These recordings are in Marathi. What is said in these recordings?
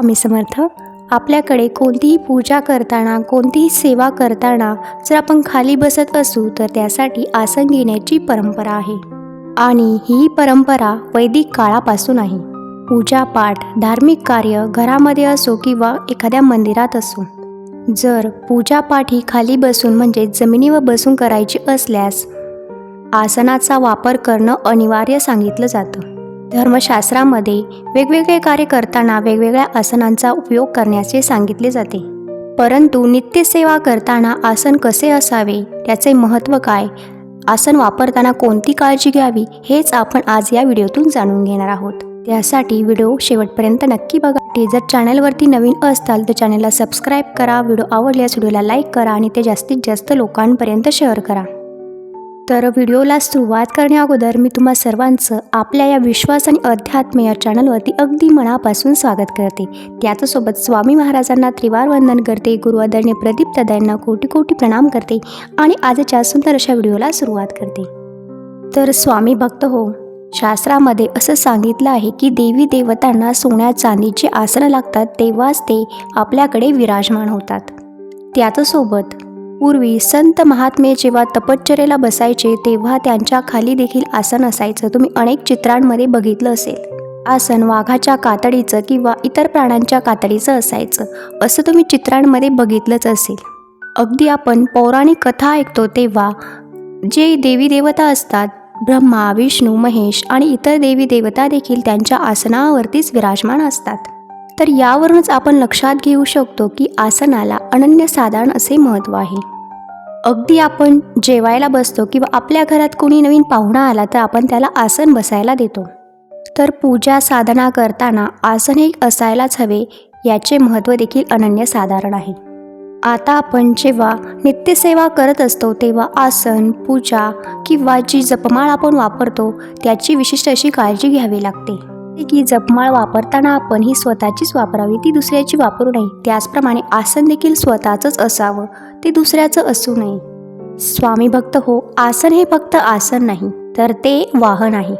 स्वामी समर्थ. आपल्याकडे कोणतीही पूजा करताना कोणतीही सेवा करताना जर आपण खाली बसत असू तर त्यासाठी आसन घेण्याची परंपरा आहे. आणि ही परंपरा वैदिक काळापासून आहे. पूजापाठ धार्मिक कार्य घरामध्ये असो किंवा एखाद्या मंदिरात असो. जर पूजापाठ ही खाली बसून म्हणजे जमिनीवर बसून करायची असल्यास आसनाचा वापर करणं अनिवार्य सांगितलं जातं. धर्मशास्त्रामध्ये वेगवेगळे कार्य करताना वेगवेगळ्या आसनांचा उपयोग करण्याचे सांगितले जाते. परंतु नित्यसेवा करताना आसन कसे असावे? त्याचे महत्त्व काय? आसन वापरताना कोणती काळजी घ्यावी? हेच आपण आज या व्हिडिओतून जाणून घेणार आहोत. त्यासाठी व्हिडिओ शेवटपर्यंत नक्की बघा. ते जर चॅनलवरती नवीन असताल तर चॅनलला सबस्क्राईब करा. व्हिडिओ आवडल्यास व्हिडिओला लाईक करा आणि ते जास्तीत जास्त लोकांपर्यंत शेअर करा. तर व्हिडिओला सुरुवात करण्याअगोदर मी तुम्हा सर्वांचं आपल्या या विश्वास आणि अध्यात्म या चॅनलवरती अगदी मनापासून स्वागत करते. त्याचसोबत स्वामी महाराजांना त्रिवार वंदन करते गुरुआदरणीय प्रदीप दादांना कोटी कोटी प्रणाम करते आणि आजच्या सुंदर अशा व्हिडिओला सुरुवात करते. तर स्वामी भक्त हो शास्त्रामध्ये असं सांगितलं आहे की देवी देवतांना सोन्या चांदीचे आसनं लागतात तेव्हाच ते आपल्याकडे विराजमान होतात. त्याचसोबत पूर्वी संत महात्मे जेव्हा तपश्चरेला बसायचे तेव्हा त्यांच्या खाली देखील आसन असायचं. तुम्ही अनेक चित्रांमध्ये बघितलं असेल. आसन वाघाच्या कातडीचं किंवा इतर प्राण्यांच्या कातडीचं असायचं. असं तुम्ही चित्रांमध्ये बघितलंच असेल. अगदी आपण पौराणिक कथा ऐकतो तेव्हा जे देवी देवता असतात ब्रह्मा विष्णू महेश आणि इतर देवी देवता देखील त्यांच्या आसनावरतीच विराजमान असतात. तर यावरूनच आपण लक्षात घेऊ शकतो की आसनाला अनन्यसाधारण असे महत्त्व आहे. अगदी आपण जेवायला बसतो किंवा आपल्या घरात कोणी नवीन पाहुणा आला तर आपण त्याला आसन बसायला देतो. तर पूजा साधना करताना आसन हे असायलाच हवे याचे महत्त्व देखील अनन्यसाधारण आहे. आता आपण जेव्हा नित्यसेवा करत असतो तेव्हा आसन पूजा किंवा जी जपमाळ आपण वापरतो त्याची विशिष्ट अशी काळजी घ्यावी लागते. की जपमाळ वापरताना आपण ही स्वतःचीच वापरावी ती दुसऱ्याची वापरू नये. त्याचप्रमाणे आसन देखील स्वतःचंच असावं ते दुसऱ्याचं असू नये. स्वामी भक्त हो आसन हे फक्त आसन नाही तर ते वाहन आहे.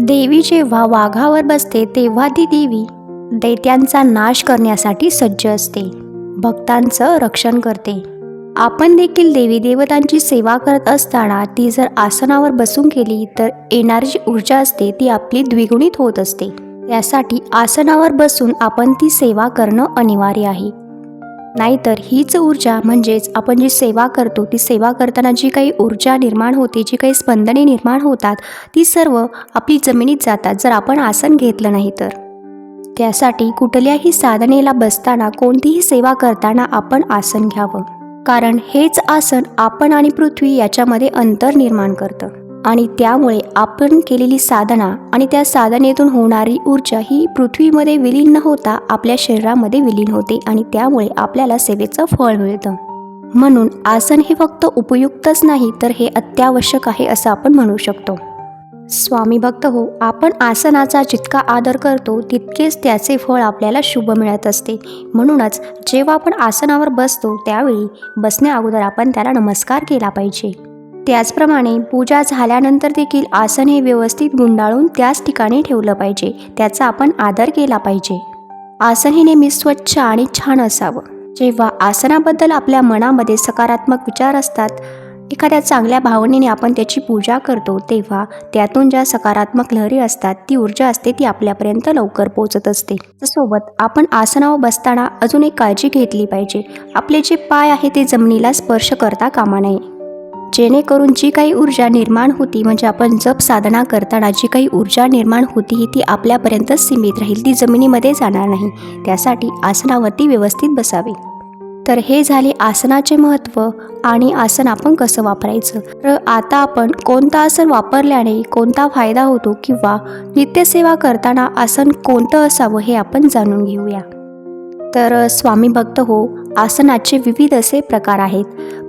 देवी जेव्हा वाघावर बसते तेव्हा ती देवी दैत्यांचा नाश करण्यासाठी सज्ज असते. भक्तांचं रक्षण करते. आपण देखील देवी देवतांची सेवा करत असताना ती जर आसनावर बसून केली तर येणारी जी ऊर्जा असते ती आपली द्विगुणित होत असते. त्यासाठी आसनावर बसून आपण ती सेवा करणं अनिवार्य आहे. नाहीतर हीच ऊर्जा म्हणजेच आपण जी सेवा करतो ती सेवा करताना जी काही ऊर्जा निर्माण होते जी काही स्पंदने निर्माण होतात ती सर्व आपली जमिनीत जातात जर आपण आसन घेतलं नाही तर. त्यासाठी कुठल्याही साधनेला बसताना कोणतीही सेवा करताना आपण आसन घ्यावं. कारण हेच आसन आपण आणि पृथ्वी याच्यामध्ये अंतर निर्माण करतं. आणि त्यामुळे आपण केलेली साधना आणि त्या साधनेतून होणारी ऊर्जा ही पृथ्वीमध्ये विलीन न होता आपल्या शरीरामध्ये विलीन होते आणि त्यामुळे आपल्याला सेवेचं फळ मिळतं. म्हणून आसन हे फक्त उपयुक्तच नाही तर हे अत्यावश्यक आहे असं आपण म्हणू शकतो. स्वामी भक्त हो आपण आसनाचा जितका आदर करतो तितकेच त्याचे फळ आपल्याला शुभ मिळत असते. म्हणूनच जेव्हा आपण आसनावर बसतो त्यावेळी बसण्या अगोदर आपण त्याला नमस्कार केला पाहिजे. त्याचप्रमाणे पूजा झाल्यानंतर देखील आसन हे व्यवस्थित गुंडाळून त्याच ठिकाणी ठेवलं पाहिजे त्याचा आपण आदर केला पाहिजे. आसन हे नेहमी स्वच्छ आणि छान असावं. जेव्हा आसनाबद्दल आपल्या मनामध्ये सकारात्मक विचार असतात एखाद्या चांगल्या भावनेने आपण त्याची पूजा करतो तेव्हा त्यातून ज्या सकारात्मक लहरी असतात ती ऊर्जा असते ती आपल्यापर्यंत लवकर पोचत असते. सोबत आपण आसनावर बसताना अजून एक काळजी घेतली पाहिजे. आपले जे पाय आहे ते जमिनीला स्पर्श करता कामा नये. जेणेकरून जी काही ऊर्जा निर्माण होती म्हणजे आपण जप साधना करताना जी काही ऊर्जा निर्माण होती ती आपल्यापर्यंत सीमित राहील. ती जमिनीमध्ये जाणार नाही. त्यासाठी आसनावरती व्यवस्थित बसावी. तर हे झाले आसनाचे महत्त्व आणि आसन आपण कसं वापरायचं? तर आता आपण कोणतं आसन वापरल्याने कोणता फायदा होतो किंवा नित्यसेवा करताना आसन कोणतं असावं हे आपण जाणून घेऊया. तर स्वामी भक्त हो आसनाचे विविध असे प्रकार आहेत.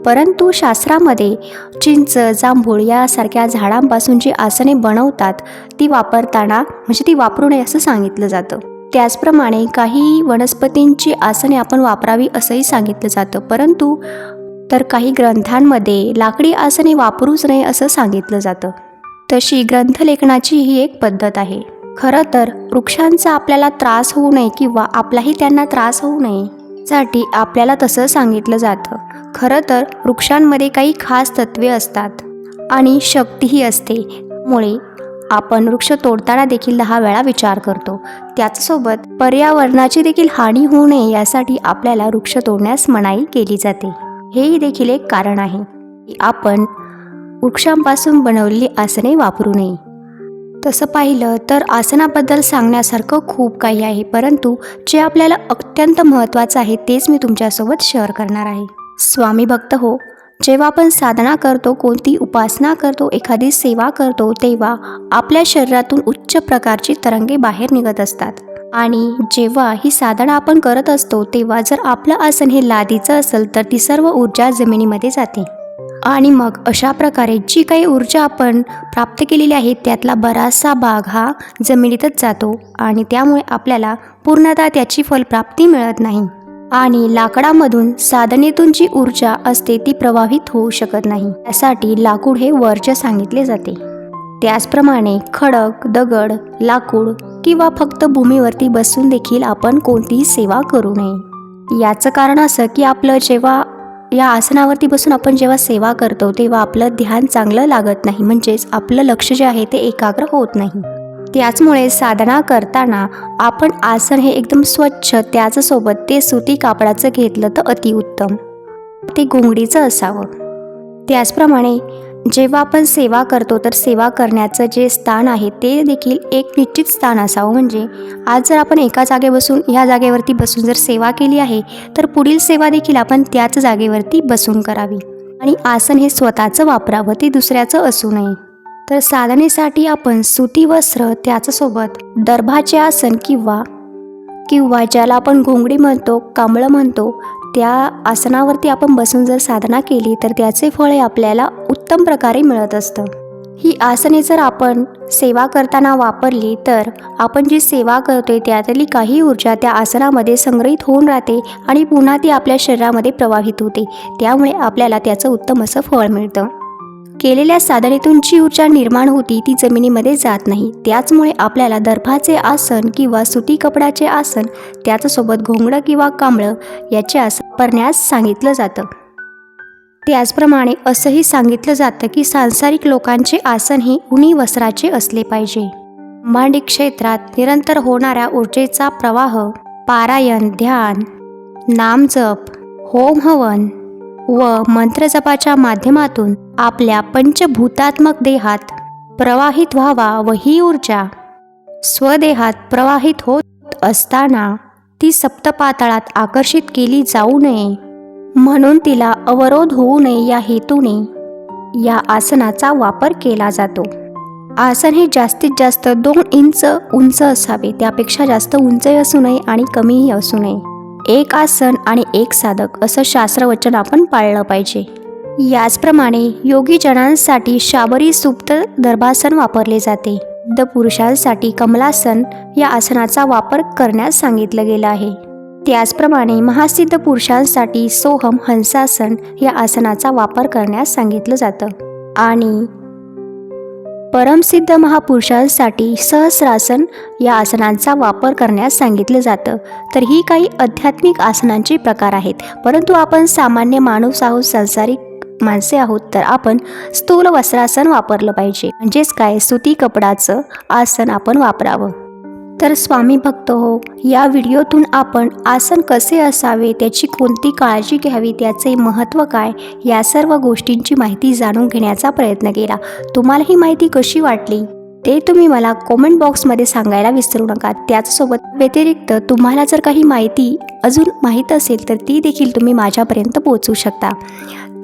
परंतु शास्त्रामध्ये चिंच जांभूळ यासारख्या झाडांपासून जी आसने बनवतात ती वापरताना म्हणजे ती वापरू नये असं सांगितलं जातं. त्याचप्रमाणे काही वनस्पतींची आसने आपण वापरावी असंही सांगितलं जातं. परंतु तर काही ग्रंथांमध्ये लाकडी आसने वापरूच नये असं सांगितलं जातं. तशी ग्रंथलेखनाची ही एक पद्धत आहे. खरं तर वृक्षांचा आपल्याला त्रास होऊ नये किंवा आपलाही त्यांना त्रास होऊ नये साठी आपल्याला तसं सांगितलं जातं. खरं तर वृक्षांमध्ये काही खास तत्वे असतात आणि शक्तीही असते. मुळे आपण वृक्ष तोडताना देखील दहा वेळा विचार करतो. त्याचसोबत पर्यावरणाची देखील हानी होऊ नये यासाठी आपल्याला वृक्ष तोडण्यास मनाई केली जाते. हेही देखील एक कारण आहे. की आपण वृक्षांपासून बनवलेली आसने वापरू नये. तसं पाहिलं तर आसनाबद्दल सांगण्यासारखं खूप काही आहे परंतु जे आपल्याला अत्यंत महत्त्वाचं आहे तेच मी तुमच्यासोबत शेअर करणार आहे. स्वामी भक्त हो जेव्हा आपण साधना करतो कोणती उपासना करतो एखादी सेवा करतो तेव्हा आपल्या शरीरातून उच्च प्रकारची तरंगे बाहेर निघत असतात. आणि जेव्हा ही साधना आपण करत असतो तेव्हा जर आपलं आसन हे लादीचं असेल तर ती सर्व ऊर्जा जमिनीमध्ये जाते. आणि मग अशा प्रकारे जी काही ऊर्जा आपण प्राप्त केलेली आहे त्यातला बराचसा भाग हा जमिनीतच जातो. आणि त्यामुळे आपल्याला पूर्णतः त्याची फलप्राप्ती मिळत नाही. आणि लाकडामधून साधनेतून जी ऊर्जा असते ती प्रवाहित होऊ शकत नाही. त्यासाठी लाकूड हे वर्ज्य सांगितले जाते. त्याचप्रमाणे खडक दगड लाकूड किंवा फक्त भूमीवरती बसून देखील आपण कोणतीही सेवा करू नये. याचं कारण असं की आपलं जेव्हा या आसनावरती बसून आपण जेव्हा सेवा करतो तेव्हा आपलं ध्यान चांगलं लागत नाही. म्हणजेच आपलं लक्ष जे आहे ते एकाग्र होत नाही. त्याचमुळे साधना करताना आपण आसन हे एकदम स्वच्छ त्याचसोबत ते सुती कापडाचं घेतलं तर अतिउत्तम ते घोंगडीचं असावं. त्याचप्रमाणे जेव्हा आपण सेवा करतो तर सेवा करण्याचं जे स्थान आहे ते देखील एक निश्चित स्थान असावं. म्हणजे आज जर आपण एका जागे बसून ह्या जागेवरती बसून जर सेवा केली आहे तर पुढील सेवा देखील आपण त्याच जागेवरती बसून करावी. आणि आसन हे स्वतःचं वापरावं ते दुसऱ्याचं असू नये. तर साधनेसाठी आपण सुती वस्त्र त्याच्यासोबत दर्भाचे आसन किंवा किंवा ज्याला आपण घोंगडी म्हणतो कांबळं म्हणतो त्या आसनावरती आपण बसून जर साधना केली तर त्याचे फळ हे आपल्याला उत्तम प्रकारे मिळत असतं. ही आसने जर आपण सेवा करताना वापरली तर आपण जी सेवा करतोय त्यातली काही ऊर्जा त्या आसनामध्ये संग्रहित होऊन राहते आणि पुन्हा ती आपल्या शरीरामध्ये प्रवाहित होते. त्यामुळे आपल्याला त्याचं उत्तम असं फळ मिळतं. केलेल्या साधनेतून जी ऊर्जा निर्माण होती ती जमिनीमध्ये जात नाही. त्याचमुळे आपल्याला दर्भाचे आसन किंवा सुती कपडाचे आसन त्याच्यासोबत घोंगडं किंवा कांबळं याचे आसन करण्यास सांगितलं जातं. त्याचप्रमाणे असंही सांगितलं जातं की सांसारिक लोकांचे आसन हे उनी वस्त्राचे असले पाहिजे. मांडी क्षेत्रात निरंतर होणाऱ्या ऊर्जेचा प्रवाह पारायण ध्यान नामजप होम हवन व मंत्रजपाच्या माध्यमातून आपल्या पंचभूतात्मक देहात प्रवाहित व्हावा व ही ऊर्जा स्वदेहात प्रवाहित होत असताना ती सप्तपाताळात आकर्षित केली जाऊ नये. म्हणून तिला अवरोध होऊ नये या हेतूने या आसनाचा वापर केला जातो. आसन हे जास्तीत जास्त दोन इंच उंच असावे त्यापेक्षा जास्त उंचही असू नये आणि कमीही असू नये. एक आसन आणि एक साधक असं शास्त्रवचन आपण पाळलं पाहिजे. याचप्रमाणे योगीजनांसाठी शाबरी सुप्त दर्भासन वापरले जाते. द पुरुषांसाठी कमलासन या आसनाचा वापर करण्यास सांगितलं गेलं आहे. त्याचप्रमाणे महासिद्ध पुरुषांसाठी सोहम हंसासन या आसनाचा वापर करण्यास सांगितलं जातं. आणि परमसिद्ध महापुरुषांसाठी सहस्रासन या आसनांचा वापर करण्यास सांगितलं जातं. तर ही काही आध्यात्मिक आसनांचे प्रकार आहेत. परंतु आपण सामान्य माणूस आहोत सांसारिक माणसे आहोत तर आपण स्थूल वस्त्रासन वापरलं पाहिजे. म्हणजेच काय? सुती कपडाचं आसन आपण वापरावं. तर स्वामी भक्त हो या व्हिडिओतून आपण आसन कसे असावे त्याची कोणती काळजी घ्यावी त्याचे महत्त्व काय या सर्व गोष्टींची माहिती जाणून घेण्याचा प्रयत्न केला. तुम्हाला ही माहिती कशी वाटली? ते तुम्ही मला कॉमेंट बॉक्समध्ये सांगायला विसरू नका. त्याचसोबत व्यतिरिक्त तुम्हाला जर काही माहिती अजून माहीत असेल तर ती देखील तुम्ही माझ्यापर्यंत पोहोचू शकता.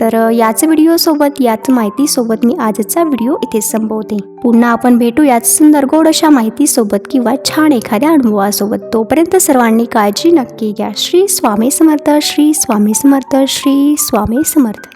तर याच व्हिडिओसोबत याच माहितीसोबत मी आजचा व्हिडिओ इथे संपवते. पुन्हा आपण भेटू याच सुंदर गोड अशा माहितीसोबत किंवा छान एखाद्या अनुभवासोबत. तोपर्यंत सर्वांनी काळजी नक्की घ्या. श्री स्वामी समर्थ श्री स्वामी समर्थ श्री स्वामी समर्थ.